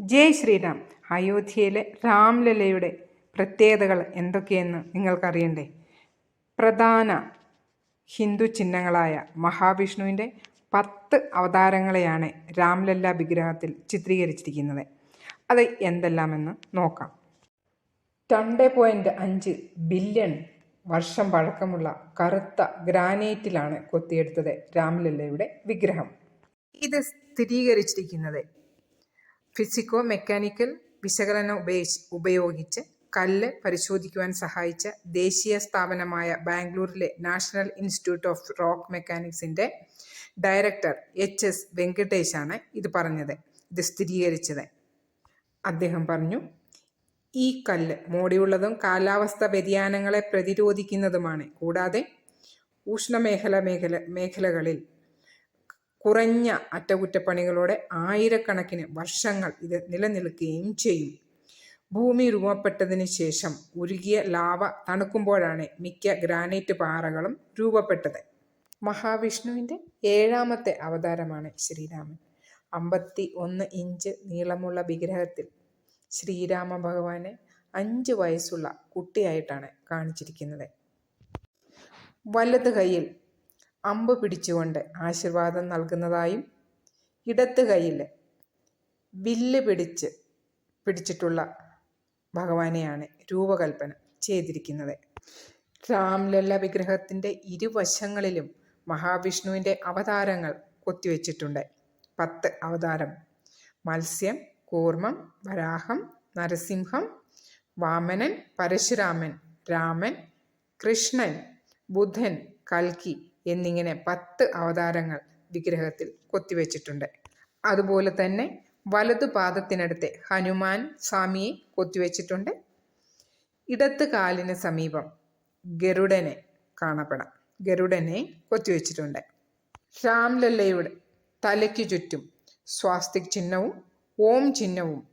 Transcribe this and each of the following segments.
ജയ് ശ്രീരാം. അയോധ്യയിലെ രാംലലയുടെ പ്രത്യേകതകൾ എന്തൊക്കെയെന്ന് നിങ്ങൾക്കറിയണ്ടേ? പ്രധാന ഹിന്ദു ചിഹ്നങ്ങളായ മഹാവിഷ്ണുവിന്റെ പത്ത് അവതാരങ്ങളെയാണ് രാംലല്ല വിഗ്രഹത്തിൽ ചിത്രീകരിച്ചിരിക്കുന്നത്. അത് എന്തെല്ലാമെന്ന് നോക്കാം. രണ്ട് പോയിന്റ് അഞ്ച് ബില്യൺ വർഷം പഴക്കമുള്ള കറുത്ത ഗ്രാനൈറ്റിലാണ് കൊത്തിയെടുത്തത് രാംലല്ലയുടെ വിഗ്രഹം. ഇത് സ്ഥിരീകരിച്ചിരിക്കുന്നത് ഫിസിക്കോ മെക്കാനിക്കൽ വിശകലനം ഉപയോഗിച്ച് ഉപയോഗിച്ച് കല്ല് പരിശോധിക്കുവാൻ സഹായിച്ച ദേശീയ സ്ഥാപനമായ ബാംഗ്ലൂരിലെ നാഷണൽ ഇൻസ്റ്റിറ്റ്യൂട്ട് ഓഫ് റോക്ക് മെക്കാനിക്സിന്റെ ഡയറക്ടർ എച്ച് എസ് വെങ്കടേഷാണ് ഇത് പറഞ്ഞത് ഇത് സ്ഥിരീകരിച്ചത്. അദ്ദേഹം പറഞ്ഞു ഈ കല്ല് മോടിയുള്ളതും കാലാവസ്ഥ വ്യതിയാനങ്ങളെ പ്രതിരോധിക്കുന്നതുമാണ്. കൂടാതെ ഉഷ്ണമേഖല മേഖല മേഖലകളിൽ കുറഞ്ഞ അറ്റകുറ്റപ്പണികളോടെ ആയിരക്കണക്കിന് വർഷങ്ങൾ ഇത് നിലനിൽക്കുകയും ചെയ്യും. ഭൂമി രൂപപ്പെട്ടതിന് ശേഷം ഉരുകിയ ലാവ തണുക്കുമ്പോഴാണ് മിക്ക ഗ്രാനൈറ്റ് പാറകളും രൂപപ്പെട്ടത്. മഹാവിഷ്ണുവിന്റെ ഏഴാമത്തെ അവതാരമാണ് ശ്രീരാമൻ. അമ്പത്തി ഒന്ന് ഇഞ്ച് നീളമുള്ള വിഗ്രഹത്തിൽ ശ്രീരാമ ഭഗവാനെ അഞ്ച് വയസ്സുള്ള കുട്ടിയായിട്ടാണ് കാണിച്ചിരിക്കുന്നത്. വലത് കൈയിൽ അമ്പ് പിടിച്ചുകൊണ്ട് ആശീർവാദം നൽകുന്നതായും ഇടത്ത് കയ്യിൽ വില്ല് പിടിച്ച് പിടിച്ചിട്ടുള്ള ഭഗവാനെയാണ് രൂപകൽപ്പന ചെയ്തിരിക്കുന്നത്. രാംലല്ല വിഗ്രഹത്തിന്റെ ഇരുവശങ്ങളിലും മഹാവിഷ്ണുവിന്റെ അവതാരങ്ങൾ കൊത്തിവെച്ചിട്ടുണ്ട്. പത്ത് അവതാരം. മത്സ്യം കൂർമ്മം വരാഹം നരസിംഹം വാമനൻ പരശുരാമൻ രാമൻ കൃഷ്ണൻ ബുധൻ കൽക്കി എന്നിങ്ങനെ പത്ത് അവതാരങ്ങൾ വിഗ്രഹത്തിൽ കൊത്തിവെച്ചിട്ടുണ്ട്. അതുപോലെ തന്നെ വലതു പാദത്തിനടുത്ത് ഹനുമാൻ സ്വാമിയെ കൊത്തിവെച്ചിട്ടുണ്ട്. ഇടത്ത് കാലിന് സമീപം ഗരുഡനെ കാണപ്പെടാം. ഗരുഡനെ കൊത്തിവെച്ചിട്ടുണ്ട്. രാംലല്ലയുടെ തലയ്ക്ക് ചുറ്റും സ്വാസ്തിക് ചിഹ്നവും ഓം ചിഹ്നവും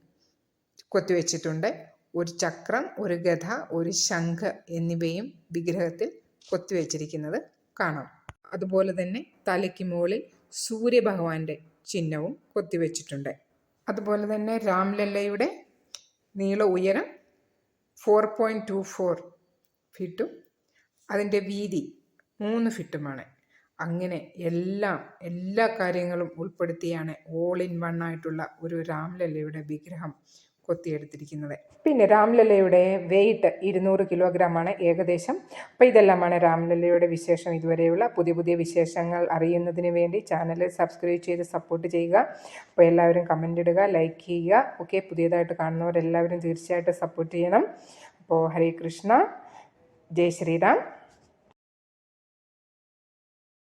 കൊത്തിവെച്ചിട്ടുണ്ട്. ഒരു ചക്രം ഒരു ഗധ ഒരു ശംഖ് എന്നിവയും വിഗ്രഹത്തിൽ കൊത്തിവെച്ചിരിക്കുന്നത് കാണാം. അതുപോലെ തന്നെ തലയ്ക്ക് മുകളിൽ സൂര്യഭഗവാന്റെ ചിഹ്നവും കൊത്തിവെച്ചിട്ടുണ്ട്. അതുപോലെ തന്നെ രാംലല്ലയുടെ നീള ഉയരം ഫോർ പോയിന്റ് ടു ഫോർ ഫീറ്റും അതിന്റെ വീതി മൂന്ന് ഫീറ്റുമാണ് അങ്ങനെ എല്ലാം എല്ലാ കാര്യങ്ങളും ഉൾപ്പെടുത്തിയാണ് ഓൾ ഇൻ വൺ ആയിട്ടുള്ള ഒരു രാംലല്ലയുടെ വിഗ്രഹം കൊത്തിയെടുത്തിരിക്കുന്നത്. പിന്നെ രാംലല്ലയുടെ വെയിറ്റ് ഇരുന്നൂറ് കിലോഗ്രാമാണ് ഏകദേശം. അപ്പോൾ ഇതെല്ലാമാണ് രാംലല്ലയുടെ വിശേഷം. ഇതുവരെയുള്ള പുതിയ പുതിയ വിശേഷങ്ങൾ അറിയുന്നതിന് വേണ്ടി ചാനൽ സബ്സ്ക്രൈബ് ചെയ്ത് സപ്പോർട്ട് ചെയ്യുക. അപ്പോൾ എല്ലാവരും കമന്റ് ഇടുക ലൈക്ക് ചെയ്യുക. ഓക്കെ പുതിയതായിട്ട് കാണുന്നവരെല്ലാവരും തീർച്ചയായിട്ടും സപ്പോർട്ട് ചെയ്യണം. അപ്പോൾ ഹരേ കൃഷ്ണ ജയ് ശ്രീറാം